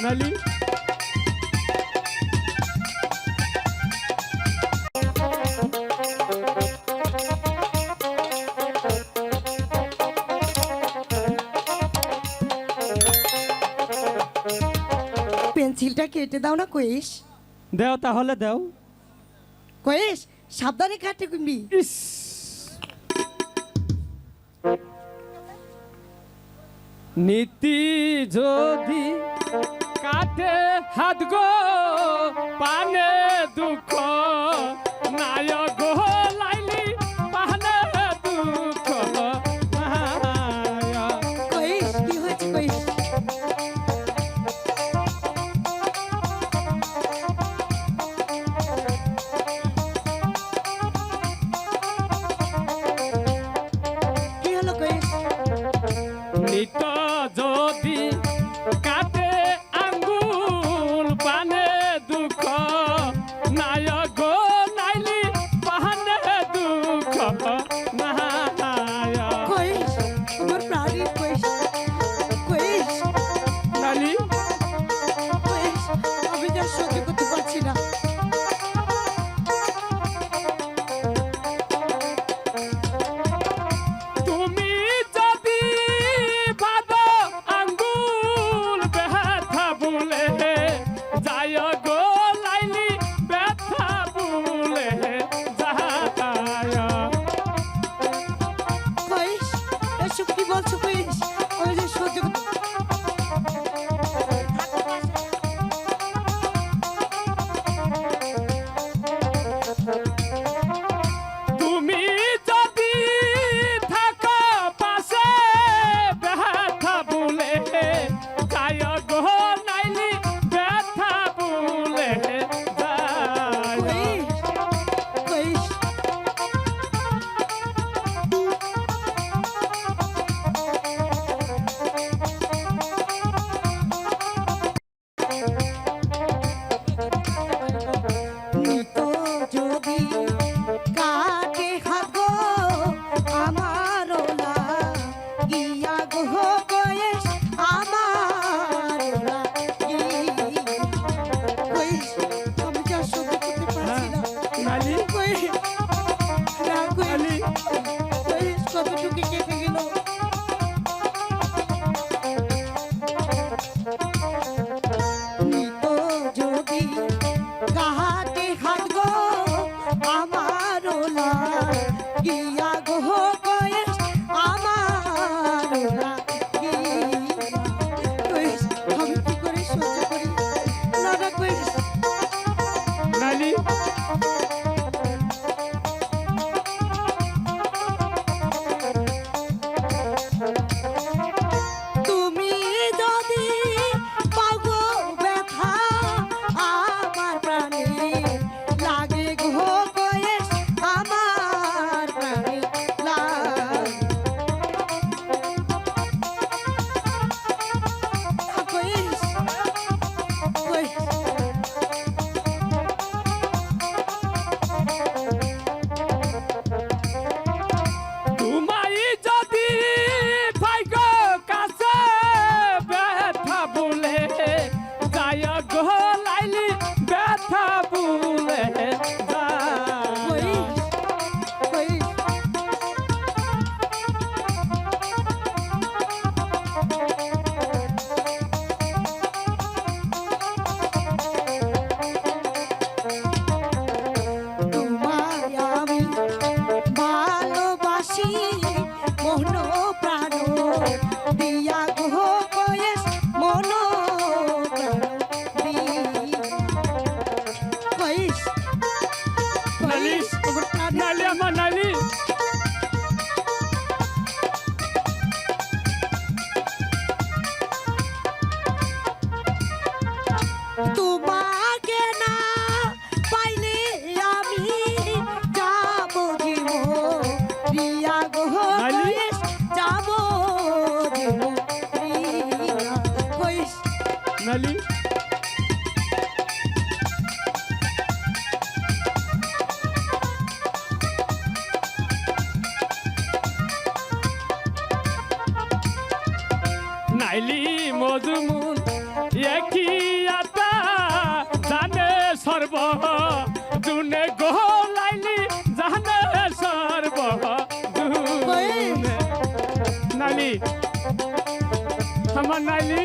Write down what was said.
সোনালি পেন্সিলটা কেটে দাও না কয়েস দেও তাহলে দেও। কয়েস সাবধানে কাটে কুমড়ি। নীতি যদি কাটে হাত গো Oh. বাঙালি নাইলি মজুমুন একই আতা, জানে সর্ব, জুনে গো লাইলি জানে সর্ব নাইলি, আমার নাইলি।